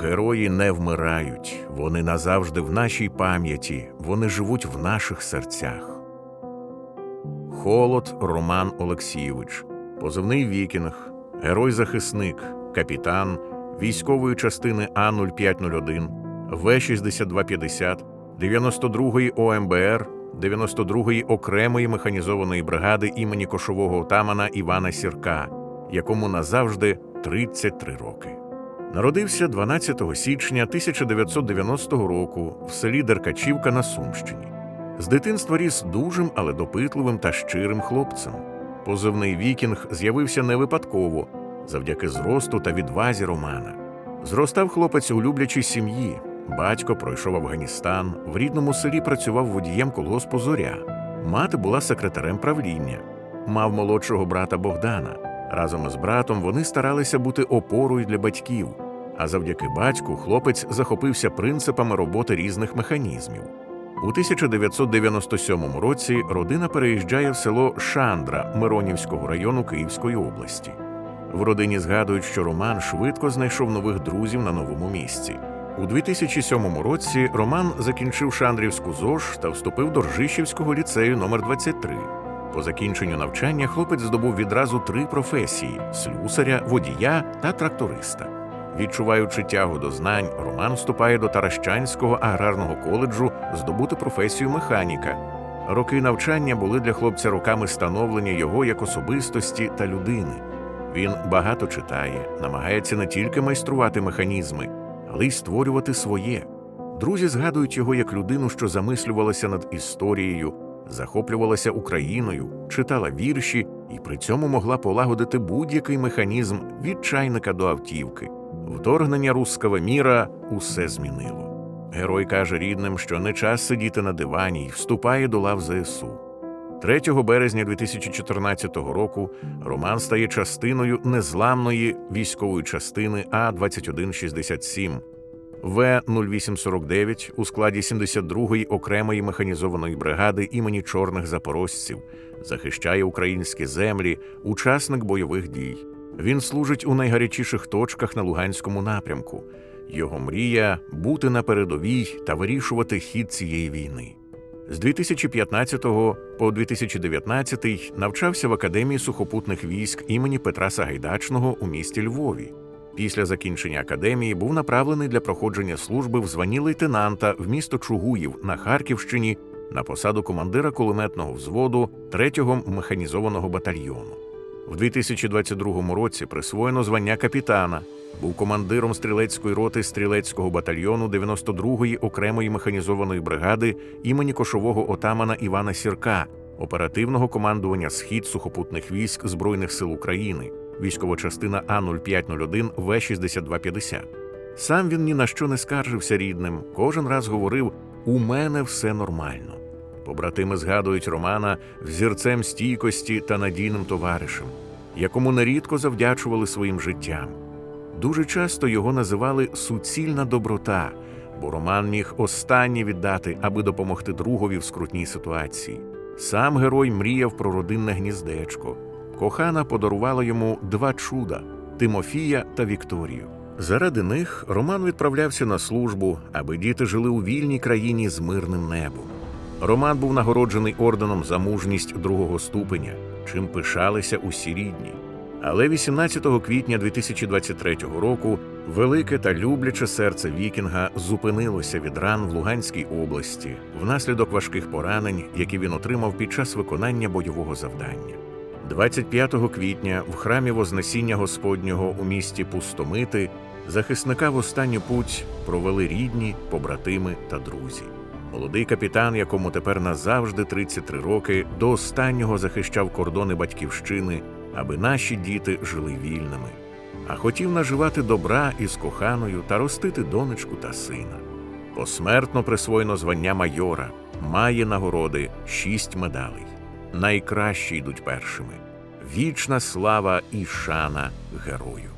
Герої не вмирають, вони назавжди в нашій пам'яті, вони живуть в наших серцях. Холод Роман Олексійович, позивний Вікінг, герой-захисник, капітан військової частини А0501, В6250, 92-ї ОМБР, 92-ї окремої механізованої бригади імені кошового отамана Івана Сірка, якому назавжди 33 роки. Народився 12 січня 1990 року в селі Деркачівка на Сумщині. З дитинства ріс дужим, але допитливим та щирим хлопцем. Позивний вікінг з'явився не випадково, завдяки зросту та відвазі Романа. Зростав хлопець у люблячій сім'ї. Батько пройшов Афганістан, в рідному селі працював водієм колгоспу Зоря. Мати була секретарем правління, мав молодшого брата Богдана. Разом із братом вони старалися бути опорою для батьків. А завдяки батьку хлопець захопився принципами роботи різних механізмів. У 1997 році родина переїжджає в село Шандра Миронівського району Київської області. В родині згадують, що Роман швидко знайшов нових друзів на новому місці. У 2007 році Роман закінчив Шандрівську ЗОЖ та вступив до Ржищівського ліцею номер 23 По закінченню навчання хлопець здобув відразу три професії: слюсаря, водія та тракториста. Відчуваючи тягу до знань, Роман вступає до Таращанського аграрного коледжу здобути професію механіка. Роки навчання були для хлопця роками становлення його як особистості та людини. Він багато читає, намагається не тільки майструвати механізми, але й створювати своє. Друзі згадують його як людину, що замислювалася над історією, захоплювалася Україною, читала вірші і при цьому могла полагодити будь-який механізм від чайника до автівки. Вторгнення руского міра усе змінило. Герой каже рідним, що не час сидіти на дивані і вступає до лав ЗСУ. 3 березня 2014 року Роман стає частиною незламної військової частини А-2167 В-0849 у складі 72-ї окремої механізованої бригади імені чорних запорожців, захищає українські землі, учасник бойових дій. Він служить у найгарячіших точках на Луганському напрямку. Його мрія бути на передовій та вирішувати хід цієї війни. З 2015 по 2019 навчався в Академії сухопутних військ імені Петра Сагайдачного у місті Львові. Після закінчення академії був направлений для проходження служби в званні лейтенанта в місто Чугуїв на Харківщині на посаду командира кулеметного взводу 3-го механізованого батальйону. В 2022 році присвоєно звання капітана, був командиром стрілецької роти стрілецького батальйону 92-ї окремої механізованої бригади імені кошового отамана Івана Сірка, оперативного командування Схід сухопутних військ Збройних сил України, військова частина А0501 В6250. Сам він ні на що не скаржився рідним, кожен раз говорив: у мене все нормально. Побратими згадують Романа взірцем стійкості та надійним товаришем, якому нерідко завдячували своїм життям. Дуже часто його називали суцільна доброта, бо Роман міг останнє віддати, аби допомогти другові в скрутній ситуації. Сам герой мріяв про родинне гніздечко. Кохана подарувала йому два чуда Тимофія та Вікторію. Заради них Роман відправлявся на службу, аби діти жили у вільній країні з мирним небом. Роман був нагороджений орденом за мужність другого ступеня, чим пишалися усі рідні. Але 18 квітня 2023 року велике та любляче серце Вікінга зупинилося від ран в Луганській області внаслідок важких поранень, які він отримав під час виконання бойового завдання. 25 квітня в храмі Вознесіння Господнього у місті Пустомити захисника в останню путь провели рідні, побратими та друзі. Молодий капітан, якому тепер назавжди 33 роки, до останнього захищав кордони батьківщини, аби наші діти жили вільними, а хотів наживати добра із коханою та ростити донечку та сина. Посмертно присвоєно звання майора, має нагороди шість медалей. Найкращі йдуть першими. Вічна слава і шана герою.